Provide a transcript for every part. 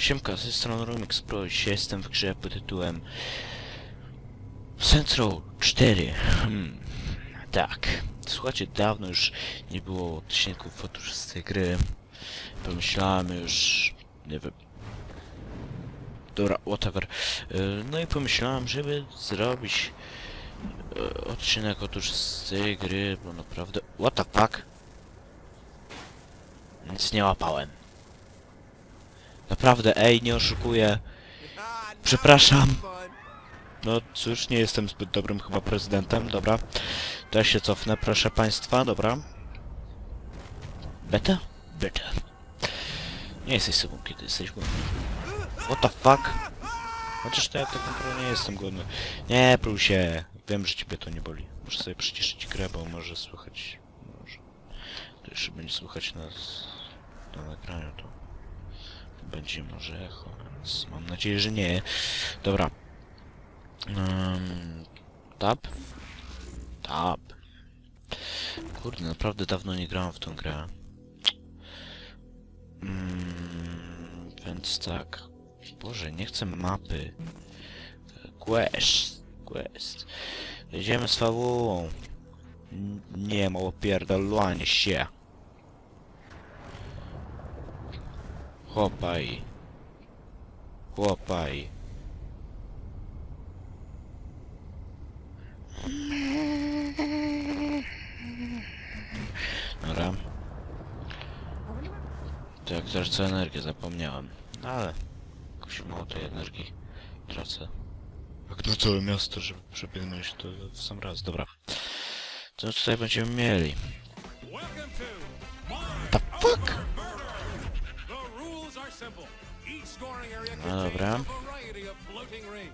Siemka, z tej strony Rumix Pro. Jestem w grze pod tytułem Central 4. Hmm. Tak. Słuchajcie, dawno już nie było odcinków otóż z tej gry. Pomyślałem już... Nie wiem... Dobra, whatever. Y, No i pomyślałem, żeby zrobić y, odcinek otóż z tej gry, bo naprawdę... What the fuck? Nic nie łapałem. Naprawdę, ej, nie oszukuję. Przepraszam. No cóż, nie jestem zbyt dobrym chyba prezydentem, dobra. To ja się cofnę, proszę państwa, dobra. Beta? Beta. Nie jesteś sobą, kiedy jesteś głodny. What the fuck? Chociaż to ja tak naprawdę nie jestem głodny. Nie, się. Wiem, że ciebie to nie boli. Muszę sobie przyciszyć grę, bo może słychać... Może... To jeszcze będzie słychać nas na nagraniu, to będzie może echo, więc mam nadzieję, że nie. Dobra. Um, tab? Tab. Kurde, naprawdę dawno nie grałem w tą grę. Mm, więc tak. Boże, nie chcę mapy. Quest. Quest. Jedziemy z fabułą. Nie ma opierdolania się. Chłopaj. Chłopaj. Dobra. To jak tracę energię, zapomniałem. No Ale... Jakoś mało tej energii tracę. Jak na całe miasto, żeby przebiegnąć to w sam raz. Dobra. Co tutaj będziemy mieli? To The fuck? No dobra. a variety of floating rings.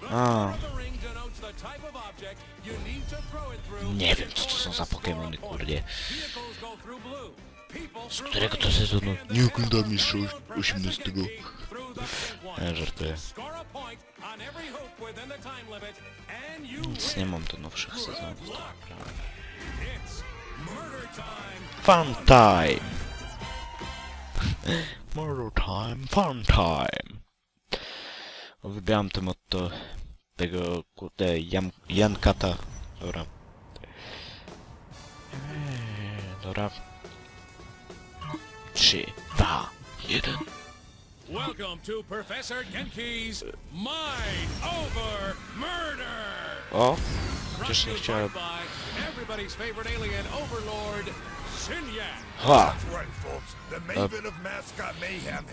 The A. color of the ring denotes the type of object you need to throw it through Nie wiem, co to są za point. kurde. Vehicles go through blue. People Z through którego to sezonu? Nie oglądam jeszcze Mario and Professor 18. Genki, through the pink one. Ja żartuję. Score a point on every hoop within the time limit and you Nic win. nie mam do nowszych sezonów. Fun time! Murder time, fun time! Wybieram to motto tego kurde Jan, Jankata. Dobra. Eee, Dobra. 3, 2, 1. Welcome to Professor Genki's Mind Over Murder! O! To nie chciałem. by everybody's favorite alien overlord. Ha!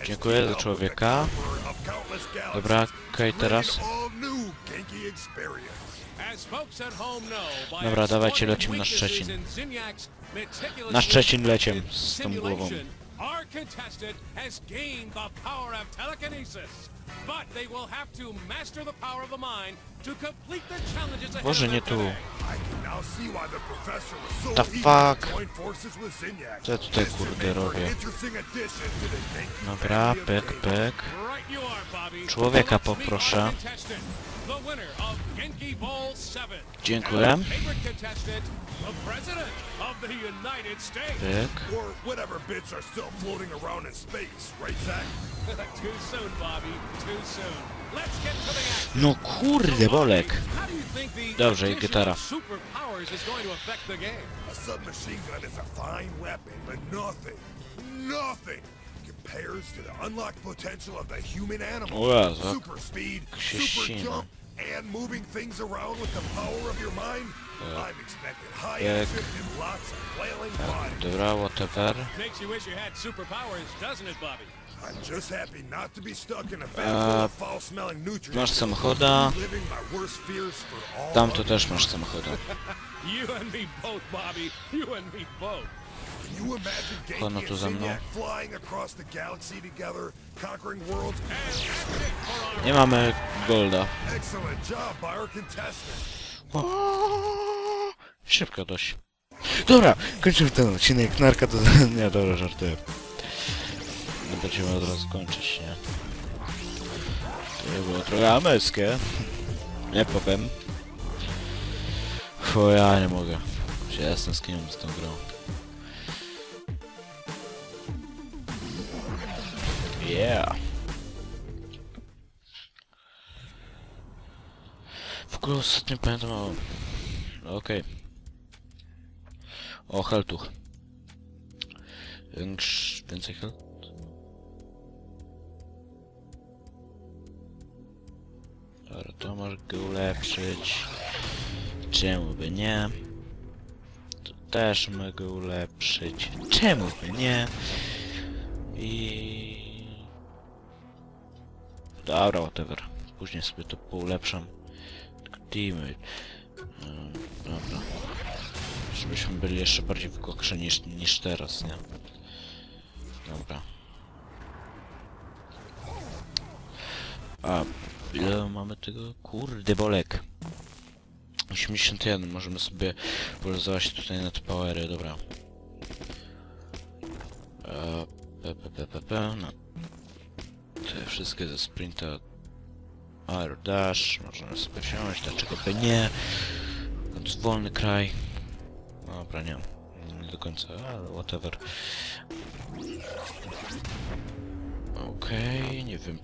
Dziękuję za człowieka. Dobra, okej, teraz. Dobra, dawajcie, lecimy na Szczecin. Na Szczecin leciem z tą głową. Contestant has gained the power of telekinesis. But they will have to master the power of the mind to complete the challenges ahead Boże, nie them tu. today. I can now see why the professor was so The eager fuck? to join forces with Zinyak. Co ja tutaj, kurde, make for an robię? interesting addition to the Genki Dobra, pyk, pyk. Right you are, Bobby. Człowieka poproszę. contestant, The winner of Genki Bowl 7. Dziękuję. And our favorite contestant, the president of the United States. Pyk. Or whatever bits are still floating around in space, right, Zach? too soon, Bobby. Too soon. Let's get to the action. No kurde, bolek. How do you think the Dobrze, i gitara. of superpowers is going to affect the game? A submachine gun is a fine weapon, but nothing, nothing compares to the unlocked potential of the human animal. Oh, o Jezu, Super speed, super jump, and moving things around with the power of your mind. Jak-. Dobra, whatever. Nutrients. masz samochoda. Tam to też masz Genki Kono tu za mną. Nie mamy golda. Excellent job by our contestant. Szybko dość. Dobra, kończymy ten odcinek. Narka to Nie, dobra, żartuję. No będziemy od razu kończyć, nie? To było trochę amelskie. Nie powiem. O, ja nie mogę. Się jasno skiniam z tą grą. Yeah. W ogóle ostatnio pamiętam o... Okej. Okay. O, heltuch. Więcej hel? To może go ulepszyć. Czemu by nie? To też mogę ulepszyć. Czemu by nie? I... Dobra, whatever. Później sobie to poulepszam. Tylko. Mm, Dobra. Żebyśmy byli jeszcze bardziej wykokszeni niż, niż teraz, nie? Dobra. A, ile mamy tego? Kurde, bolek. 81, możemy sobie poluzować tutaj na te powery, dobra. E, P, p, p, p, no. Te wszystkie ze sprinta Air Dash, możemy sobie wziąć, dlaczego by nie? Wolny kraj. Dobra, nie. Nie do końca, ale whatever. Okej, nie wiem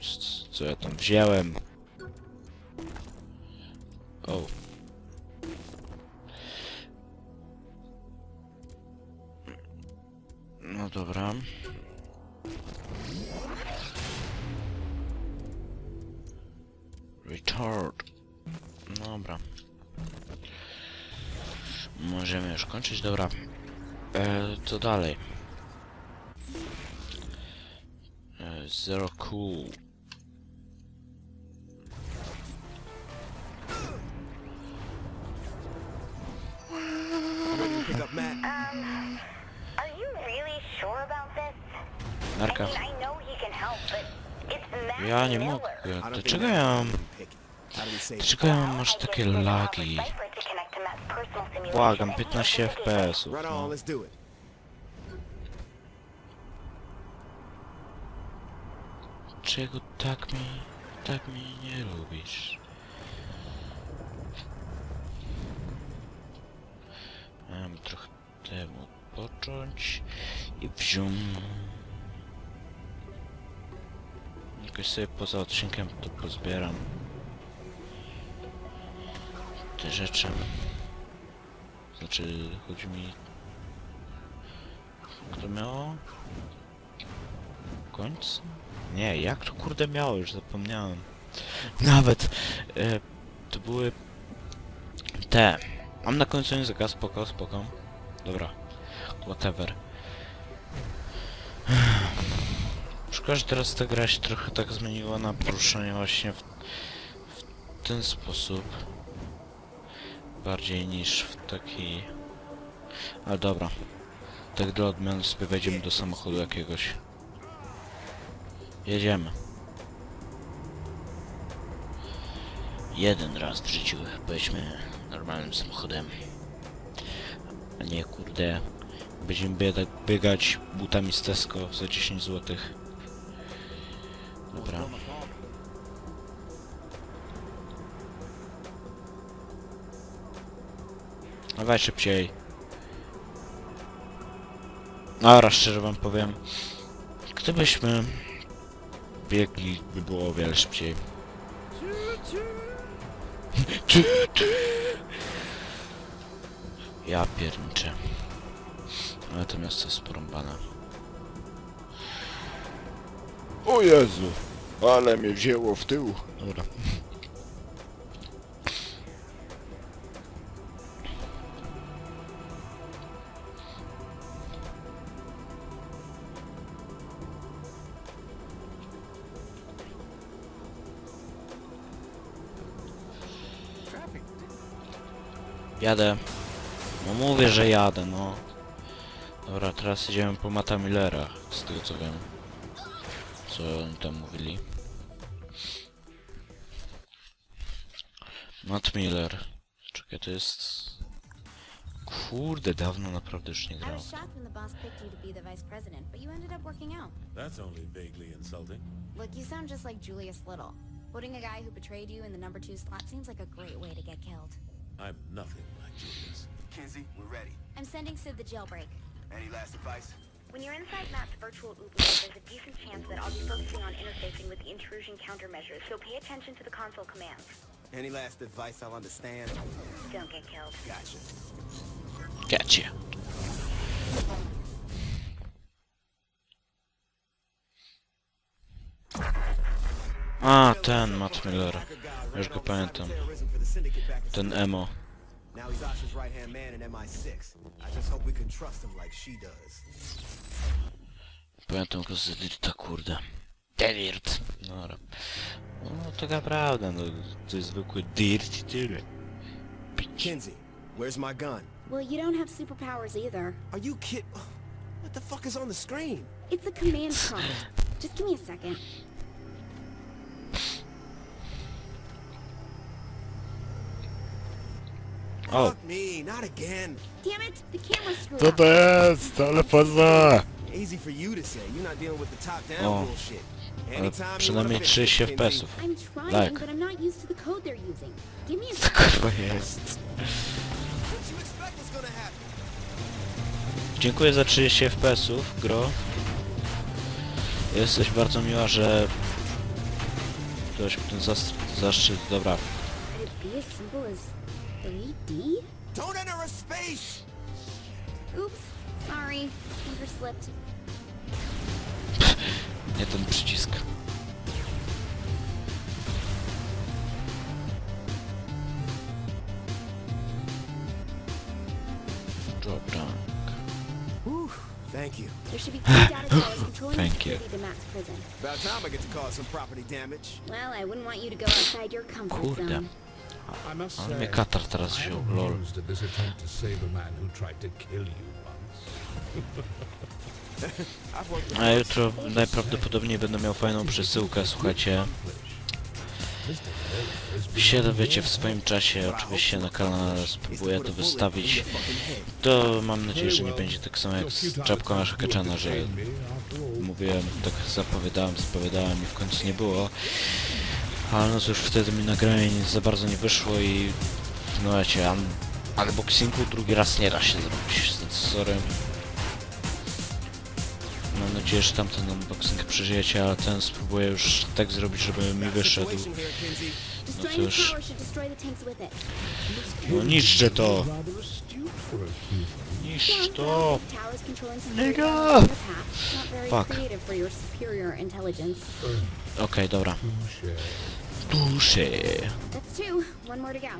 co ja tam wziąłem. O. No dobra. Retard. Dobra. Możemy już kończyć, dobra. E, co dalej? E, zero cool. Um, Narka. Ja nie mogę. Dlaczego ja mam... Dlaczego ja mam aż takie lagi? Błagam, and he 15 has to do FPS-ów. Right No. Czego tak mi... tak mi nie lubisz? Mam trochę temu odpocząć i wziął. Jakoś sobie poza odcinkiem to pozbieram. Te rzeczy. Znaczy, chodzi mi... Kto miało? Końc? Nie, jak to kurde miało? Już zapomniałem. Nawet e, to były te. Mam na końcu języka, spoko, spoko. Dobra. Whatever. Szkoda, że teraz ta gra się trochę tak zmieniła na poruszanie właśnie w, w ten sposób. Bardziej niż w taki... Ale dobra. Tak dla odmiany sobie wejdziemy do samochodu jakiegoś. Jedziemy. Jeden raz w życiu pojedźmy normalnym samochodem. A nie kurde. Będziemy biegać, biegać butami z Tesco za 10 zł. Dobra. Dawaj szybciej. Dobra, szczerze wam powiem. Gdybyśmy biegli, by było o wiele szybciej. Ja pierniczę. Ale to miasto jest porąbane. O Jezu, ale mnie wzięło w tył. Dobra. Jadę. No mówię, że jadę, no. Dobra, teraz idziemy po Mata Millera, z tego co wiem. Co oni tam mówili. Matt Miller. Czekaj, to jest... Kurde, dawno naprawdę już nie I grał. was shocked when the boss picked you to be the vice president, but you ended up working out. That's only vaguely insulting. Look, you sound just like Julius Little. Voting a guy who betrayed you in the number two slot seems like a great way to get killed. I'm nothing Julius. Kinsey, we're ready. I'm sending Sid the jailbreak. Any last advice? When you're inside Matt's virtual oubliette, there's a decent chance that I'll be focusing on interfacing with the intrusion countermeasures, so pay attention to the console commands. Any last advice I'll understand? Don't get killed. Gotcha. Gotcha. A, ten Matt Miller. Już go pamiętam. Terrorism for the syndicate back in Ten emo. Now he's Asha's right-hand man in MI6. I just hope we can trust him like she does. Pamiętam go z Delirta, kurde. Delirt. Dobra. No to naprawdę, no to jest zwykły dirt i tyle. Pić. Kinsey, where's my gun? Well, you don't have superpowers either. Are you kid? What the fuck is on the screen? It's a command prompt. Just give me a second. Screwed Co to jest? Ale poza! Easy for you to say. You're not dealing with the top-down O, bullshit. ale przynajmniej wanna fix 30 it, Kinsey, FPS-ów. A Co kurwa jest? Dziękuję za 30 FPS-ów, gro. Jesteś bardzo miła, że... Ktoś mi ten zas- zaszczyt... Dobra. 3D? Don't enter a space! Oops, sorry. Finger slipped. Nie ten przycisk. Dobra. Whew, thank you. There should be three data towers controlling Thank you. security to Matt's prison. About time I get to cause some property damage. Well, I wouldn't want you to go outside your comfort Kurde. zone. Say, mnie katar teraz wziął, lol. a jutro najprawdopodobniej będę miał fajną przesyłkę, słuchajcie. Się dowiecie w swoim czasie, oczywiście na kanale spróbuję to wystawić. To mam nadzieję, że nie będzie tak samo jak z czapką Ketchana, że mówiłem, tak zapowiadałem, zapowiadałem i w końcu nie było. Ale no cóż, wtedy mi nagranie nic za bardzo nie wyszło i... No wiecie, un unboxingu drugi raz nie da się zrobić, więc sorry. Mam nadzieję, że tamten unboxing przeżyjecie, ale ten spróbuję już tak zrobić, żeby mi wyszedł. tanks with it. No niszczę to! Niszcz to! Nigga! Fuck. Okej, dobra. Touche. Duszy! That's two. One more to go.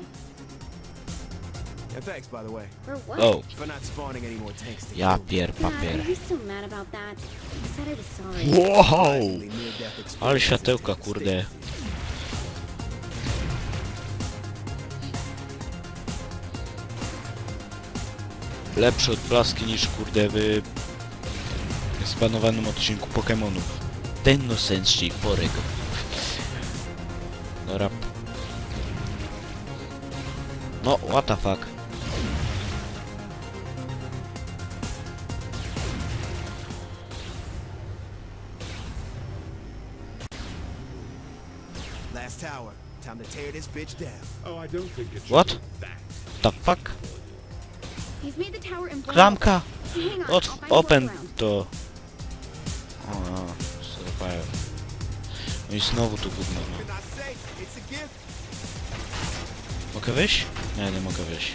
Thanks, by the way, For what? O, for not spawning any more tanks to ja pier papier. Wow! Ale światełka, kurde. Lepsze odblaski niż kurde w zbanowanym odcinku Pokémonów. Ten no senshi porego. Dobra. No, what the fuck. Last tower. Time to tear this bitch down. Oh, I don't think it should What? The fuck? He's made the tower invulnerable. Klamka! A open to... O, zerwają. No i znowu tu gówno, no. Mogę wyjść? Nie, nie mogę wyjść.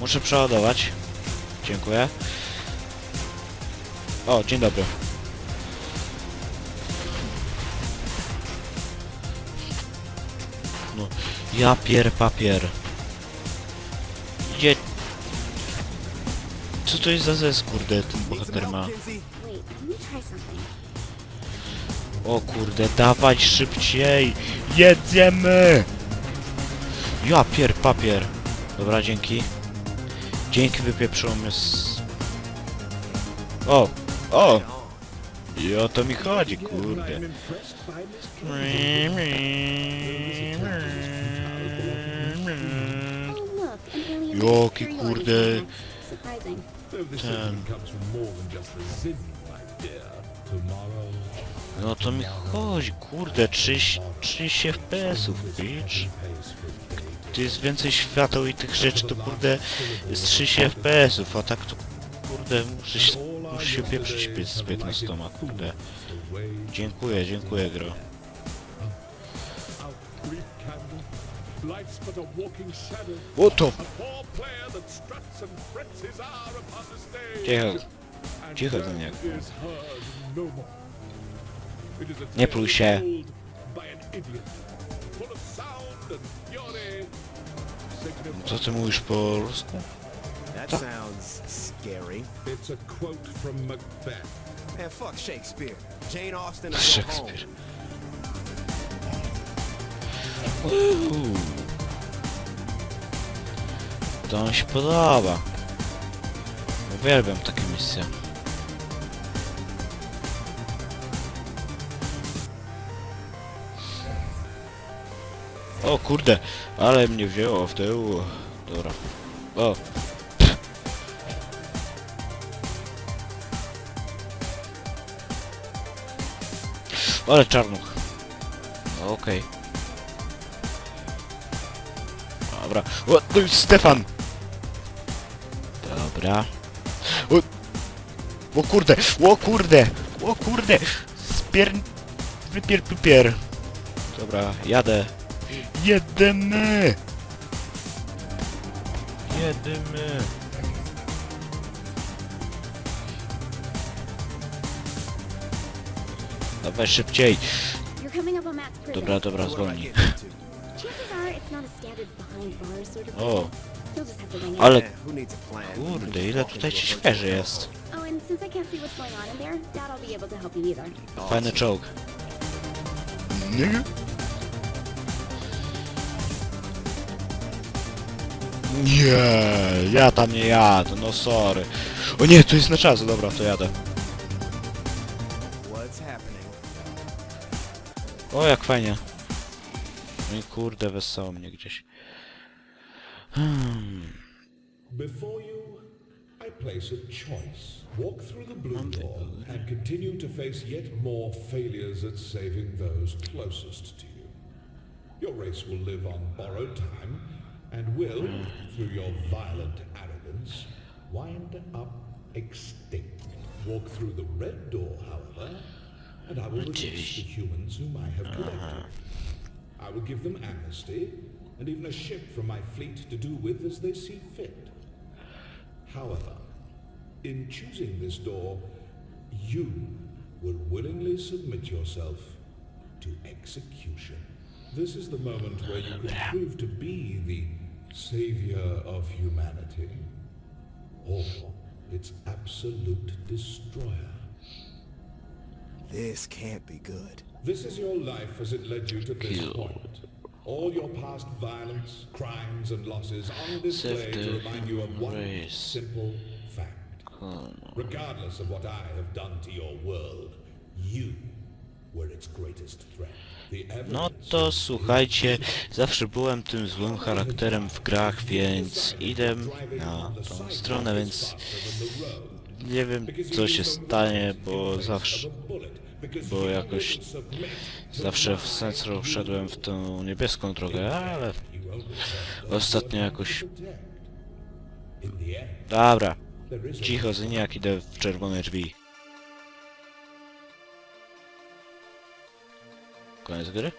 Muszę przeładować. Dziękuję. O, dzień dobry. No, ja pier papier. Idzie... Co to jest za zes, kurde, ten bohater ma? O kurde, dawać szybciej! Jedziemy! Ja pier papier. Dobra, dzięki. Dzięki wypieprzą mnie z... O! O! I o to mi chodzi, kurde. Joki, kurde. Ten. No to mi chodzi, kurde, 30, 30 FPS-ów, bitch. Gdy jest więcej świateł i tych rzeczy, to kurde jest 30 FPS-ów, a tak to kurde muszę się, muszę się pieprzyć z 15, kurde. Dziękuję, dziękuję, gro. Brief candor. Life's but a walking shadow. O to! A poor player that struts and frets his hour upon the stage. Cicho. Cicho, is heard no is a Nie pluj się. Co ty mówisz po polsku? That sounds scary. It's a quote from Macbeth. Man, fuck Shakespeare. Jane Austen go home. To mi się podoba. Uwielbiam takie misje. O kurde, ale mnie wzięło w tył. Dobra. O. Ale czarnuch. Okej. Dobra. O, Stefan! Dobra. O, o kurde! O kurde! O kurde! Spier... Wypier pipier. Dobra, jadę. Jedziemy! Jedziemy! Dawaj szybciej! Dobra, dobra, zwolnij. O, ale kurde, ile tutaj ci świeży jest. Oh. Fajny czołg. Nie? Nie, ja tam nie jadę, no sorry. O nie, to jest na czas, dobra, to jadę. O, jak fajnie. No i kurde, wesoło mnie gdzieś. Hmm. Before you, I place a choice. Walk through the blue door and continue to face yet more failures at saving those closest to you. Your race will live on borrowed time and will, through your violent arrogance, wind up extinct. Walk through the red door, however, and I will release the humans whom I have collected. I will give them amnesty and even a ship from my fleet to do with as they see fit. However, in choosing this door, you will willingly submit yourself to execution. This is the moment where you can prove to be the savior of humanity, or its absolute destroyer. This can't be good. This is your life as it led you to this point. All your past violence, crimes, and losses on display to remind you of one race. simple fact. Regardless of what I have done to your world, you were its greatest threat. No to słuchajcie, zawsze byłem tym złym charakterem w grach, więc idę na tą stronę, więc nie wiem co się stanie, bo zawsze, bo jakoś zawsze w Sensro wszedłem w tą niebieską drogę, ale ostatnio jakoś... Dobra, cicho, Zyniak, idę w czerwone drzwi. Koniec gry?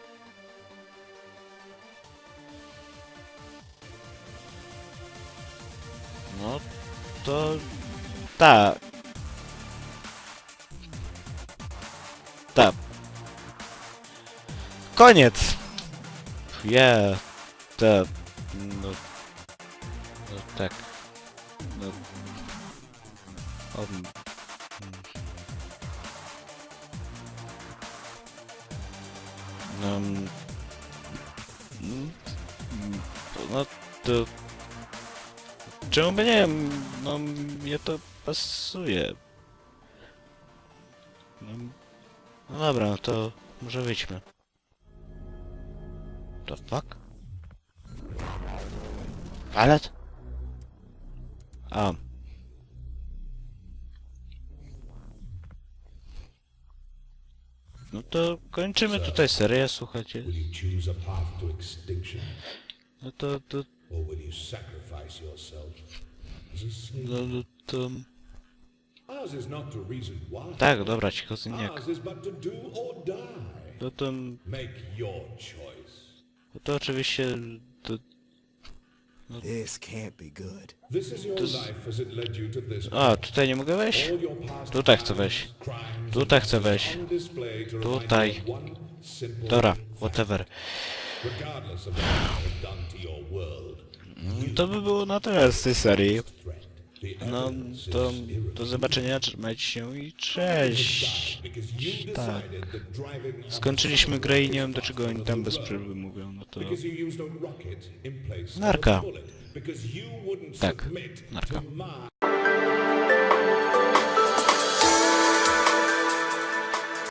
No to. Tak. Koniec. Yeah. Tak. No. No tak. No. Um. Mm, No to... Czemu by nie? No mnie to pasuje. No, no dobra, no to może wyjdźmy. The fuck? A. No to kończymy tutaj serię, słuchajcie. No to, to, no, no to... Tak, dobra, cicho, syniak. No to... To oczywiście... To, This can't be good. This is your life as it led you to this a, tutaj nie mogę wejść? All your past Tutaj chcę wejść. Tutaj chcę wejść. Tutaj. Dobra, whatever. regardless of what you have done to your world. To by było na tyle z tej serii. No, to do zobaczenia, trzymajcie się i cześć. Tak. Skończyliśmy grę i nie wiem do czego oni tam bez przerwy mówią, no to... Narka. Tak, narka.